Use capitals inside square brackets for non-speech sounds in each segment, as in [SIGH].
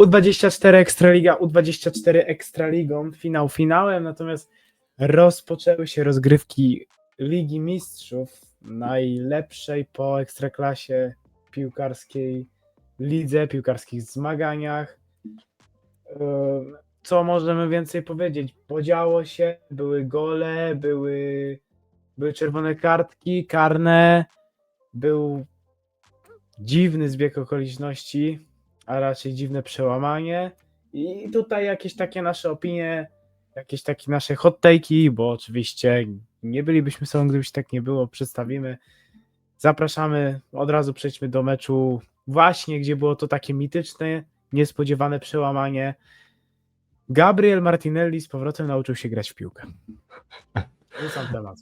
U24 Ekstraliga, U24 Ekstraligą, finał finałem, natomiast rozpoczęły się rozgrywki Ligi Mistrzów, najlepszej po ekstraklasie piłkarskiej lidze, piłkarskich zmaganiach. Co możemy więcej powiedzieć? Podziało się, były gole, były, były czerwone kartki, karne, był dziwny zbieg okoliczności, a raczej dziwne przełamanie. I tutaj jakieś takie nasze opinie, jakieś takie nasze hot take'i, bo oczywiście nie bylibyśmy sobą, gdybyś tak nie było, przedstawimy. Zapraszamy, od razu przejdźmy do meczu właśnie, gdzie było to takie mityczne, niespodziewane przełamanie. Gabriel Martinelli z powrotem nauczył się grać w piłkę. To sam temat.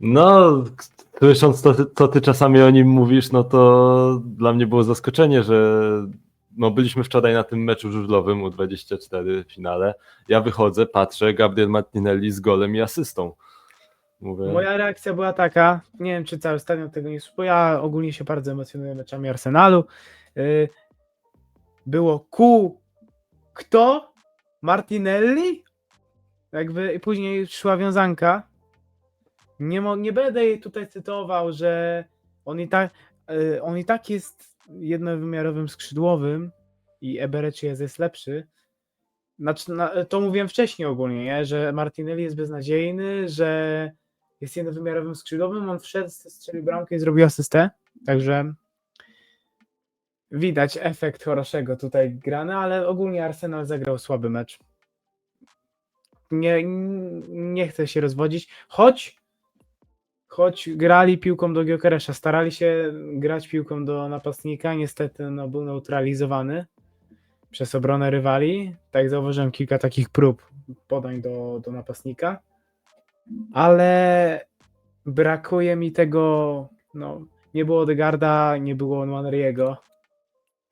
No, słysząc to, co ty czasami o nim mówisz, no to dla mnie było zaskoczenie, że no byliśmy wczoraj na tym meczu żużlowym U24 w finale. Ja wychodzę, patrzę, Gabriel Martinelli z golem i asystą. Mówię, Moja reakcja była taka, nie wiem czy cały stadion tego nie słuchał, ja ogólnie się bardzo emocjonuję meczami Arsenalu. Yy, Było ku kto? Martinelli? Jakby i później szła wiązanka. Nie, mo- nie będę jej tutaj cytował, że on i tak, yy, on i tak jest jednowymiarowym skrzydłowym i Eberechi jest, lepszy. Znaczy, na, to mówiłem wcześniej ogólnie, nie? że Martinelli jest beznadziejny, że jest jednowymiarowym skrzydłowym, on wszedł, strzelił bramkę i zrobił asystę, także widać efekt Choroszego tutaj grany, ale ogólnie Arsenal zagrał słaby mecz. Nie, nie chcę się rozwodzić, choć choć grali piłką do Giokeresza, starali się grać piłką do napastnika, niestety no, był neutralizowany przez obronę rywali. Tak zauważyłem kilka takich prób podań do, do napastnika ale brakuje mi tego, no, nie było Degarda, nie było Nwaneriego.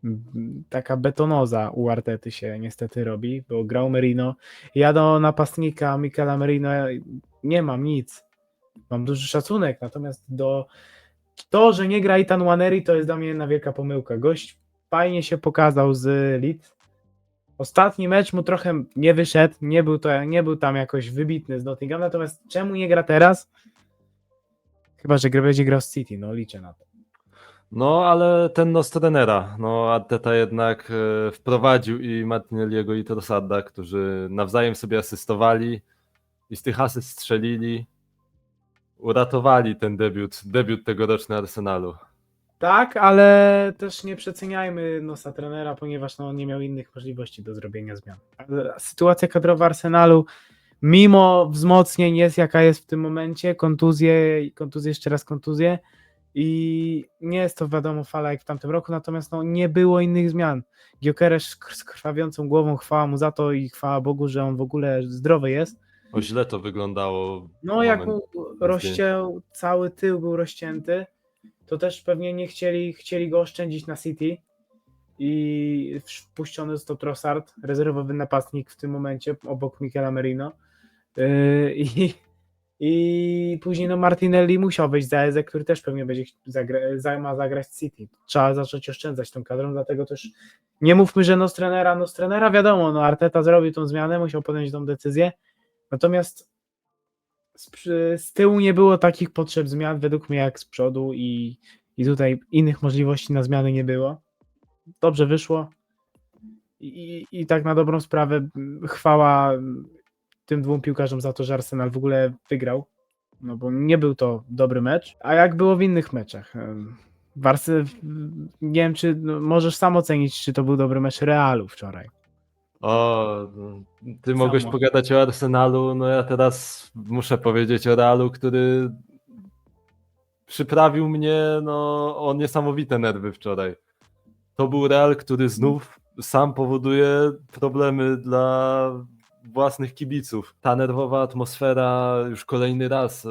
Mm, Taka betonoza u Artety się niestety robi, bo grał Merino. Ja do napastnika Michaela Merino nie mam nic. Mam duży szacunek, natomiast do to, że nie gra Itan Waneri, to jest dla mnie jedna wielka pomyłka. Gość fajnie się pokazał z Leeds. Ostatni mecz mu trochę nie wyszedł, nie był, to, nie był tam jakoś wybitny z Nottingham, natomiast czemu nie gra teraz? Chyba, że będzie grał z City, no liczę na to. No, ale ten nos trenera, no Arteta jednak e, wprowadził i Martinelliego i Trossarda, którzy nawzajem sobie asystowali i z tych asyst strzelili, uratowali ten debiut, debiut tegoroczny Arsenalu. Tak, ale też nie przeceniajmy nosa trenera, ponieważ no, nie miał innych możliwości do zrobienia zmian. Sytuacja kadrowa Arsenalu, mimo wzmocnień jest jaka jest w tym momencie, kontuzje, kontuzje, jeszcze raz kontuzje i nie jest to wiadomo fala jak w tamtym roku, natomiast no, nie było innych zmian. Giokeresz z krwawiącą głową, chwała mu za to i chwała Bogu, że on w ogóle zdrowy jest. O źle to wyglądało. No, jak mu rozciął, cały tył był rozcięty, to też pewnie nie chcieli, chcieli go oszczędzić na City i wpuszczony został Trossard, rezerwowy napastnik w tym momencie obok Michela Merino. Yy, [LAUGHS] I, I później no Martinelli musiał wejść za Eze, który też pewnie będzie zagra, za, ma zagrać City. Trzeba zacząć oszczędzać tą kadrą, dlatego też nie mówmy, że nos trenera, nos trenera wiadomo, no Arteta zrobił tą zmianę, musiał podjąć tą decyzję, natomiast z, z tyłu nie było takich potrzeb zmian według mnie jak z przodu i, i tutaj innych możliwości na zmiany nie było. Dobrze wyszło i, i tak na dobrą sprawę chwała tym dwóm piłkarzom za to, że Arsenal w ogóle wygrał, no bo nie był to dobry mecz, a jak było w innych meczach. em, W Arse, w- nie wiem, czy no, możesz sam ocenić, czy to był dobry mecz Realu wczoraj. O, ty mogłeś Samo. pogadać o Arsenalu, no ja teraz muszę powiedzieć o Realu, który przyprawił mnie no, o niesamowite nerwy wczoraj. To był Real, który znów sam powoduje problemy dla własnych kibiców. Ta nerwowa atmosfera już kolejny raz e,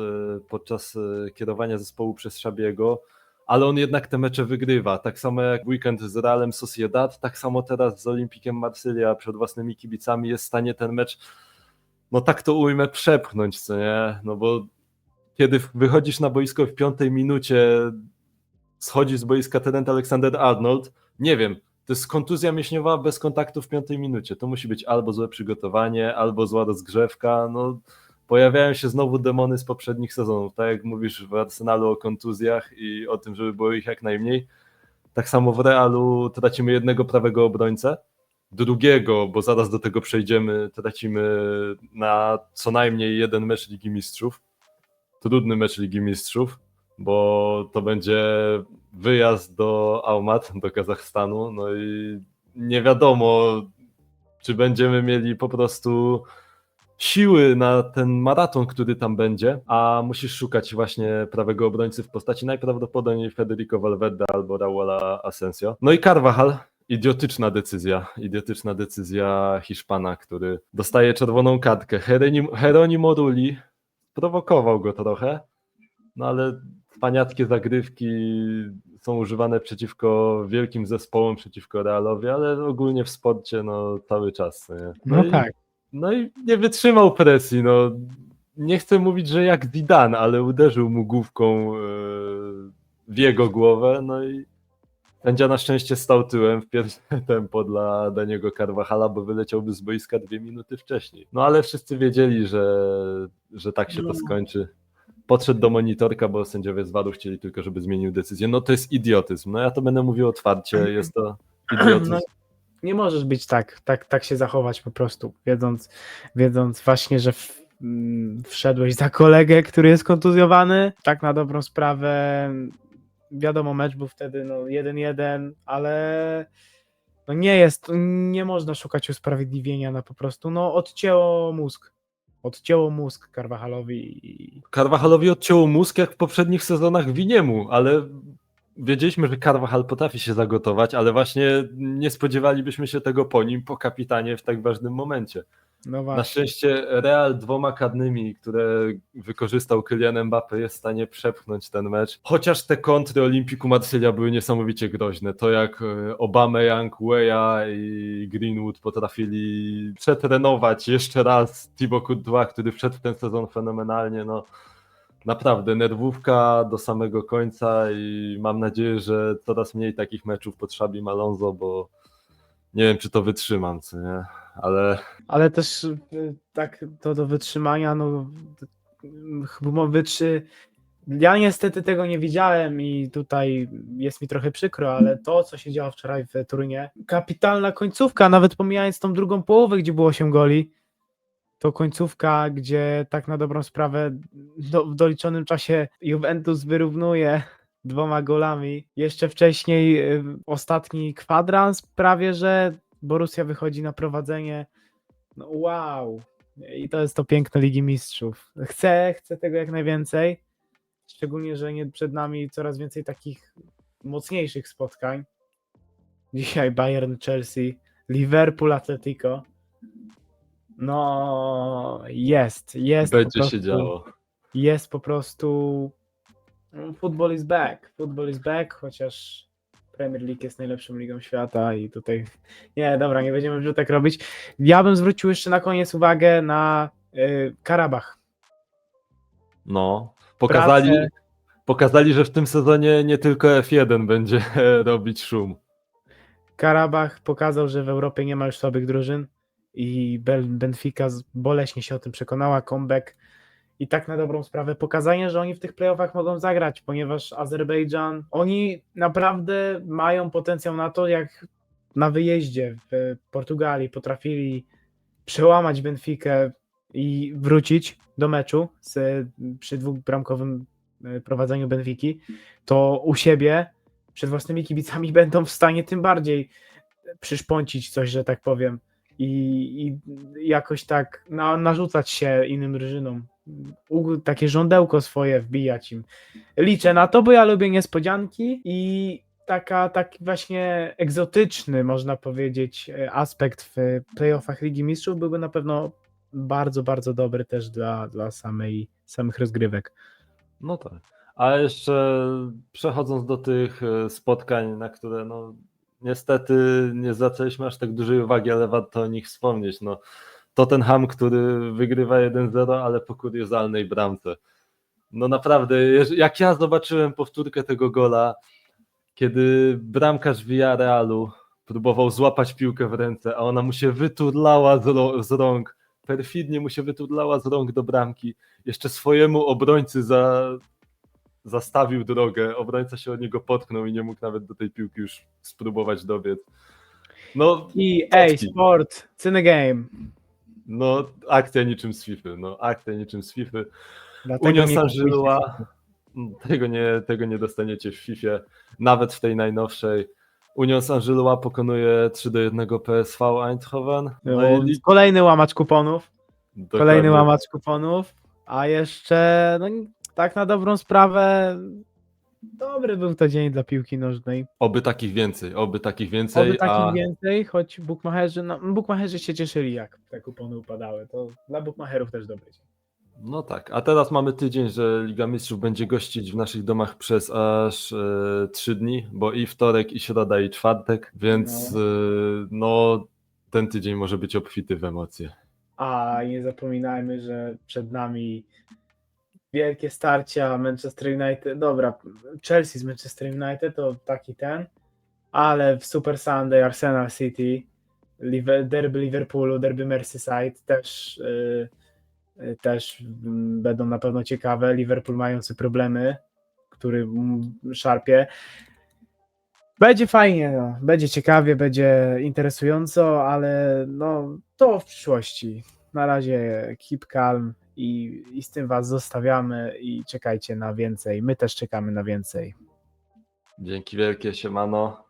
podczas e, kierowania zespołu przez Szabiego, ale on jednak te mecze wygrywa. Tak samo jak weekend z Realem Sociedad, tak samo teraz z Olimpikiem Marsylia przed własnymi kibicami jest w stanie ten mecz, no tak to ujmę, przepchnąć, co nie? No bo kiedy wychodzisz na boisko w piątej minucie, schodzi z boiska Trent Alexander-Arnold, nie wiem, To jest kontuzja mięśniowa bez kontaktu w piątej minucie. To musi być albo złe przygotowanie, albo zła rozgrzewka. No, pojawiają się znowu demony z poprzednich sezonów. Tak jak mówisz w Arsenalu o kontuzjach i o tym, żeby było ich jak najmniej. Tak samo w Realu tracimy jednego prawego obrońcę, drugiego, bo zaraz do tego przejdziemy, tracimy na co najmniej jeden mecz Ligi Mistrzów. Trudny mecz Ligi Mistrzów, bo to będzie wyjazd do Almat, do Kazachstanu, no i nie wiadomo, czy będziemy mieli po prostu siły na ten maraton, który tam będzie, a musisz szukać właśnie prawego obrońcy w postaci najprawdopodobniej Federico Valverde albo Raula Asensio. No i Carvajal, idiotyczna decyzja, idiotyczna decyzja Hiszpana, który dostaje czerwoną kartkę. Heronim, Heronimo Rulli prowokował go trochę, no ale paniackie zagrywki są używane przeciwko wielkim zespołom, przeciwko Realowi, ale ogólnie w sporcie no cały czas. Nie? No, i, tak. No i nie wytrzymał presji, no. Nie chcę mówić, że jak Zidane, ale uderzył mu główką e, w jego głowę, no i sędzia na szczęście stał tyłem w pierwsze [LAUGHS] tempo dla Daniego Carvajala, bo wyleciałby z boiska dwie minuty wcześniej. No ale wszyscy wiedzieli, że, że tak się to No. skończy. Podszedł do monitorka, bo sędziowie z waru chcieli tylko, żeby zmienił decyzję. No to jest idiotyzm. No ja to będę mówił otwarcie, jest to [CLEARS THROAT] idiotyzm. No, nie możesz być tak, tak, tak się zachować po prostu, wiedząc, wiedząc właśnie, że w, mm, wszedłeś za kolegę, który jest kontuzjowany. Tak na dobrą sprawę, wiadomo, mecz był wtedy no 1-1, ale no nie jest, nie można szukać usprawiedliwienia na po prostu, no odcięło mózg. Odcięło mózg Carvajalowi i Carvajalowi odcięło mózg jak w poprzednich sezonach Winiemu, ale wiedzieliśmy, że Carvajal potrafi się zagotować, ale właśnie nie spodziewalibyśmy się tego po nim, po kapitanie w tak ważnym momencie. no Na szczęście Real dwoma karnymi, które wykorzystał Kylian Mbappé jest w stanie przepchnąć ten mecz. Chociaż te kontry Olimpiku Marsylia były niesamowicie groźne. To jak e, Obama, Young, Weah i Greenwood potrafili przetrenować jeszcze raz Thibaut Courtois, który wszedł w ten sezon fenomenalnie, no naprawdę nerwówka do samego końca i mam nadzieję, że coraz mniej takich meczów pod Szabim Alonso, bo nie wiem, czy to wytrzymam, co nie? Ale Ale też y, tak to do wytrzymania, no y, chyba wytrzy. Ja niestety tego nie widziałem i tutaj jest mi trochę przykro, ale to, co się działo wczoraj w Turynie, kapitalna końcówka, nawet pomijając tą drugą połowę, gdzie było 8 goli, to końcówka, gdzie tak na dobrą sprawę do, w doliczonym czasie Juventus wyrównuje dwoma golami. Jeszcze wcześniej y, ostatni kwadrans prawie, że Borussia wychodzi na prowadzenie. No wow. I to jest to piękne Ligi Mistrzów. Chcę, chcę tego jak najwięcej. Szczególnie, że nie przed nami coraz więcej takich mocniejszych spotkań. Dzisiaj Bayern, Chelsea, Liverpool, Atletico. No, jest, jest. po będzie prostu, się działo. Jest po prostu. no, Football is back. Football is back, chociaż Premier League jest najlepszą ligą świata i tutaj. [LAUGHS] Nie, dobra, nie będziemy wrzutek robić. Ja bym zwrócił jeszcze na koniec uwagę na y, Karabach. No, pokazali, Pracę. pokazali, że w tym sezonie nie tylko F1 będzie [LAUGHS] robić szum. Karabach pokazał, że w Europie nie ma już słabych drużyn i Benfica boleśnie się o tym przekonała. Comeback i tak na dobrą sprawę pokazanie, że oni w tych playoffach mogą zagrać, ponieważ Azerbejdżan, oni naprawdę mają potencjał na to, jak na wyjeździe w Portugalii potrafili przełamać Benfikę i wrócić do meczu z, przy dwubramkowym e, prowadzeniu Benfiki, to u siebie przed własnymi kibicami będą w stanie tym bardziej przyszpącić coś, że tak powiem i, i jakoś tak na, narzucać się innym drużynom. U, takie żądełko swoje wbijać im. Liczę na to, bo ja lubię niespodzianki i taka, taki właśnie egzotyczny, można powiedzieć, e, aspekt w playoffach Ligi Mistrzów byłby na pewno bardzo, bardzo dobry też dla, dla samej, samych rozgrywek. No tak. A jeszcze przechodząc do tych e, spotkań, na które no niestety nie zwracaliśmy aż tak dużej uwagi, ale warto o nich wspomnieć. No, Tottenham, który wygrywa 1-0, ale po kuriozalnej bramce. No naprawdę, jak ja zobaczyłem powtórkę tego gola, kiedy bramkarz Villarealu próbował złapać piłkę w ręce, a ona mu się wyturlała z rąk. Perfidnie mu się wyturlała z rąk do bramki. Jeszcze swojemu obrońcy za, zastawił drogę. Obrońca się od niego potknął i nie mógł nawet do tej piłki już spróbować dobiec. No, I ej, sport, cyny game. no akcja niczym z FIFA. No, akcja niczym z FIFA. Nie Saint-Gillois, tego nie, tego nie dostaniecie w FIFA, nawet w tej najnowszej. Union Saint-Gillois pokonuje 3 do 1 PSV Eindhoven. No i Kolejny łamacz kuponów. dokładnie. Kolejny łamacz kuponów. A jeszcze, no tak na dobrą sprawę, dobry był to dzień dla piłki nożnej. Oby takich więcej, oby takich więcej. Oby takich a... więcej, choć bukmacherzy, no bukmacherzy się cieszyli jak te kupony upadały. To dla bukmacherów też dobry dzień. No tak, a teraz mamy tydzień, że Liga Mistrzów będzie gościć w naszych domach przez aż e, 3 dni, bo i wtorek, i środa, i czwartek, więc No. e, no ten tydzień może być obfity w emocje. A nie zapominajmy, że przed nami wielkie starcia Manchester United. Dobra, Chelsea z Manchester United to taki ten, ale w Super Sunday Arsenal City, derby Liverpoolu, derby Merseyside też, y, y, też będą na pewno ciekawe. Liverpool mający problemy, który szarpie. Będzie fajnie, no. będzie ciekawie, będzie interesująco, ale no, to w przyszłości. Na razie keep calm i, i z tym was zostawiamy i czekajcie na więcej. My też czekamy na więcej. Dzięki wielkie, siemano.